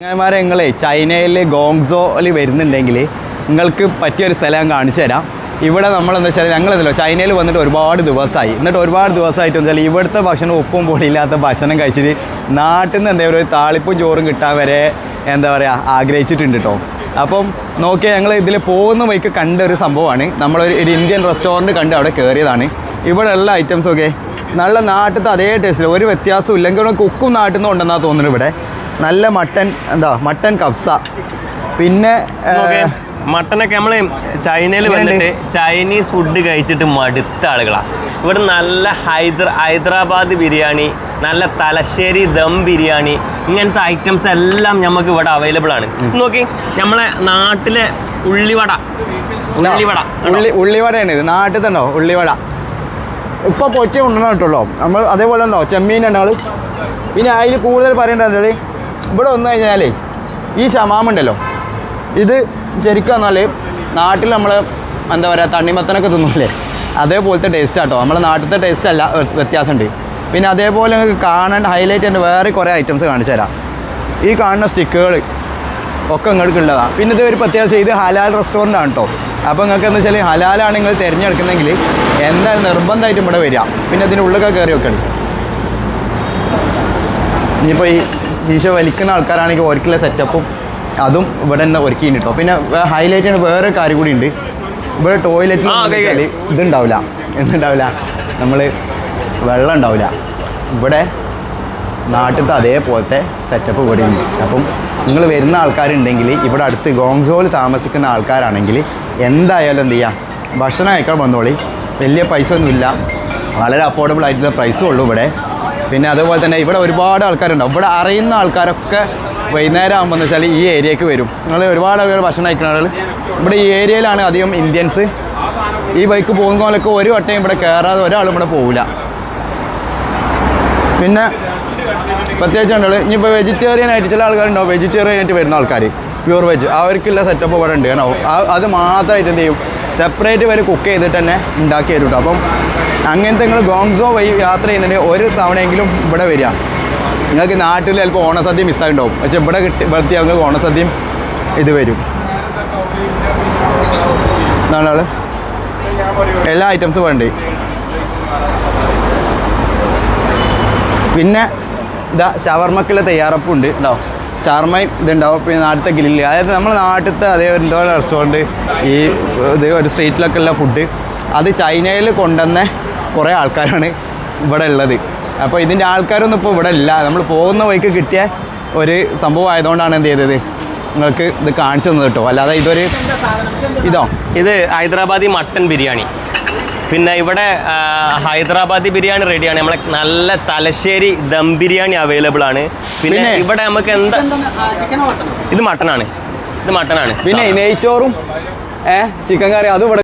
ചങ്ങായിമാരെ നിങ്ങളെ ചൈനയിൽ ഗോങ്സോയിൽ വരുന്നുണ്ടെങ്കിൽ നിങ്ങൾക്ക് പറ്റിയൊരു സ്ഥലം ഞാൻ കാണിച്ചു തരാം. ഇവിടെ നമ്മളെന്താ വെച്ചാൽ ഞങ്ങളെന്തല്ലോ ചൈനയിൽ വന്നിട്ട് ഒരുപാട് ദിവസമായി എന്നിട്ട് ഒരുപാട് ദിവസമായിട്ട് വെച്ചാൽ ഇവിടുത്തെ ഭക്ഷണം ഉപ്പും പൊടിയില്ലാത്ത ഭക്ഷണം കഴിച്ചിട്ട് നാട്ടിൽ നിന്ന് എന്തെങ്കിലും ഒരു താളിപ്പും ചോറും കിട്ടാൻ വരെ എന്താ പറയുക ആഗ്രഹിച്ചിട്ടുണ്ട് കേട്ടോ അപ്പം നോക്കിയാൽ ഞങ്ങൾ ഇതിൽ പോകുന്ന വഴിക്ക് കണ്ട ഒരു സംഭവമാണ്. നമ്മളൊരു ഒരു ഇന്ത്യൻ റെസ്റ്റോറന്റ് കണ്ട് അവിടെ കയറിയതാണ് ഇവിടെ ഉള്ള ഐറ്റംസൊക്കെ നല്ല നാട്ടിലത്തെ അതേ ടേസ്റ്റിൽ ഒരു വ്യത്യാസവും ഇല്ലെങ്കിൽ കുക്കും നാട്ടിൽ നിന്ന് ഉണ്ടെന്നാണ് തോന്നുന്നത് ഇവിടെ. നല്ല മട്ടൻ എന്താ മട്ടൻ കബ്സ. പിന്നെ മട്ടനൊക്കെ നമ്മൾ ചൈനയിൽ വന്നിട്ട് ചൈനീസ് ഫുഡ് കഴിച്ചിട്ട് മടുത്ത ആളുകളാണ് ഇവിടെ നല്ല ഹൈദർ ഹൈദരാബാദ് ബിരിയാണി നല്ല തലശ്ശേരി ദം ബിരിയാണി ഇങ്ങനത്തെ ഐറ്റംസ് എല്ലാം നമുക്ക് ഇവിടെ അവൈലബിൾ ആണ്. നോക്കി നമ്മളെ നാട്ടിലെ ഉള്ളിവട. ഉള്ളിവട? ഉള്ളി ഉള്ളിവടയാണ് ഇത്. നാട്ടിൽ തന്നെ ഉള്ളിവട ഇപ്പൊ പൊറ്റി ഉണ്ടോ നമ്മൾ അതേപോലെ ഉണ്ടോ? ചെമ്മീൻ ഉണ്ടാൾ പിന്നെ അതിൽ കൂടുതൽ പറയേണ്ടത് ഇവിടെ വന്നു കഴിഞ്ഞാലേ ഈ ശമാമുണ്ടല്ലോ ഇത് ശരിക്കും വന്നാൽ നാട്ടിൽ നമ്മൾ എന്താ പറയുക തണ്ണിമത്തനൊക്കെ തിന്നൂലേ. അതേപോലത്തെ ടേസ്റ്റ് ആട്ടോ. നമ്മുടെ നാട്ടിലത്തെ ടേസ്റ്റ് അല്ല വ്യ- വ്യത്യാസമുണ്ട് പിന്നെ അതേപോലെ നിങ്ങൾക്ക് കാണേണ്ട ഹൈലൈറ്റ് ചെയ്യേണ്ട വേറെ കുറേ ഐറ്റംസ് കാണിച്ചു തരാം. ഈ കാണുന്ന സ്റ്റിക്കുകൾ ഒക്കെ നിങ്ങൾക്ക് ഉള്ളതാണ് പിന്നെ ഇത് ഒരു പ്രത്യേകത ഇത് ഹലാൽ റെസ്റ്റോറന്റ് ആണ് കേട്ടോ അപ്പോൾ നിങ്ങൾക്ക് എന്ന് വെച്ചാൽ ഹലാലാണ് നിങ്ങൾ തിരഞ്ഞെടുക്കുന്നെങ്കിൽ എന്തായാലും നിർബന്ധമായിട്ടും ഇവിടെ വരിക. പിന്നെ ഇതിന്റെ ഉള്ളിലൊക്കെ കയറി വെക്കണം ഇനിയിപ്പോൾ ഈ ഈശോ വലിക്കുന്ന ആൾക്കാരാണെങ്കിൽ ഓർക്കുള്ള സെറ്റപ്പും അതും ഇവിടെ തന്നെ ഒരുക്കിയിട്ടുണ്ട് കേട്ടോ പിന്നെ ഹൈലൈറ്റ് ആണ് വേറെ കാര്യം കൂടി ഉണ്ട്. ഇവിടെ ടോയ്ലറ്റിൽ. ഇതുണ്ടാവില്ല എന്തുണ്ടാവില്ല നമ്മൾ വെള്ളം ഉണ്ടാവില്ല ഇവിടെ നാട്ടിലത്തെ അതേപോലത്തെ സെറ്റപ്പ് ഇവിടെ ഉണ്ട്. അപ്പം നിങ്ങൾ വരുന്ന ആൾക്കാരുണ്ടെങ്കിൽ ഇവിടെ അടുത്ത് ഗോങ്സോയിൽ താമസിക്കുന്ന ആൾക്കാരാണെങ്കിൽ എന്തായാലും എന്ത് ചെയ്യുക ഭക്ഷണം കഴിക്കാൻ വന്നോളി. വലിയ പൈസ ഒന്നുമില്ല. വളരെ അഫോർഡബിൾ ആയിട്ടുള്ള പ്രൈസും ഉള്ളൂ ഇവിടെ. പിന്നെ അതുപോലെ തന്നെ ഇവിടെ ഒരുപാട് ആൾക്കാരുണ്ടാവും ഇവിടെ അറിയുന്ന ആൾക്കാരൊക്കെ വൈകുന്നേരം ആകുമ്പോൾ വെച്ചാൽ ഈ ഏരിയക്ക് വരും. നിങ്ങൾ ഒരുപാട് ആളുകൾ ഭക്ഷണം കഴിക്കുന്ന ഇവിടെ ഈ ഏരിയയിലാണ് അധികം ഇന്ത്യൻസ്. ഈ ബൈക്ക് പോകുന്ന പോലൊക്കെ ഒരു വട്ടം ഇവിടെ കയറാതെ ഒരാളും ഇവിടെ പോകില്ല പിന്നെ പ്രത്യേകിച്ച് ഉണ്ടല്ലോ ഇനിയിപ്പോൾ വെജിറ്റേറിയൻ ആയിട്ട് ചില ആൾക്കാരുണ്ടാവും വെജിറ്റേറിയൻ ആയിട്ട് വരുന്ന ആൾക്കാർ പ്യൂർ വെജ് അവർക്കുള്ള സെറ്റപ്പ് ഇവിടെ ഉണ്ട്. കാരണം അത് മാത്രമായിട്ട് എന്ത് ചെയ്യും? സെപ്പറേറ്റ് ഇവർ കുക്ക് ചെയ്തിട്ട് തന്നെ ഉണ്ടാക്കി തരും കേട്ടോ അപ്പം അങ്ങനത്തെ നിങ്ങൾ ഗോങ്സോ വഴി യാത്ര ചെയ്യുന്നതിന് ഒരു തവണയെങ്കിലും ഇവിടെ വരിക. നിങ്ങൾക്ക് നാട്ടിൽ ചിലപ്പോൾ ഓണസദ്യ മിസ്സായിട്ടുണ്ടാവും പക്ഷേ ഇവിടെ കിട്ടി ഇവിടുത്തെ നിങ്ങൾക്ക് ഓണസദ്യയും ഇത് വരും. എല്ലാ ഐറ്റംസും വേണ്ടേ. പിന്നെ ഇതാ ഷവർമ്മക്കുള്ള തയ്യാറപ്പുണ്ട് ഉണ്ടോ ഷവർമ്മയും ഇതുണ്ടാവും. പിന്നെ അടുത്ത ഗ്രില്ല്. അതായത് നമ്മൾ നാട്ടിലത്തെ അതേ എന്തോ റെസ്റ്റോറന്റ് ഈ ഇത് ഒരു സ്ട്രീറ്റിലൊക്കെ ഉള്ള ഫുഡ് അത് ചൈനയിൽ കൊണ്ടുവന്ന കുറേ ആൾക്കാരാണ് ഇവിടെ ഉള്ളത്. അപ്പോൾ ഇതിന്റെ ആൾക്കാരൊന്നും ഇപ്പോൾ ഇവിടെ ഇല്ല. നമ്മൾ പോകുന്ന വഴിക്ക് കിട്ടിയ ഒരു സംഭവം ആയതുകൊണ്ടാണ് എന്ത് ചെയ്തത്? നിങ്ങൾക്ക് ഇത് കാണിച്ചു തന്നത് കേട്ടോ. അല്ലാതെ ഇതൊരു ഇതോ? ഇത് ഹൈദരാബാദി മട്ടൻ ബിരിയാണി. പിന്നെ ഇവിടെ ഹൈദരാബാദി ബിരിയാണി റെഡിയാണ്. നമ്മളെ നല്ല തലശ്ശേരി ദം ബിരിയാണി അവൈലബിൾ ആണ്. പിന്നെ ഇവിടെ നമുക്ക് എന്താ ഇത് മട്ടനാണ്. ഇത് മട്ടനാണ്. പിന്നെ നെയ്ച്ചോറും ഏഹ് ചിക്കൻ കറി അതും ഇവിടെ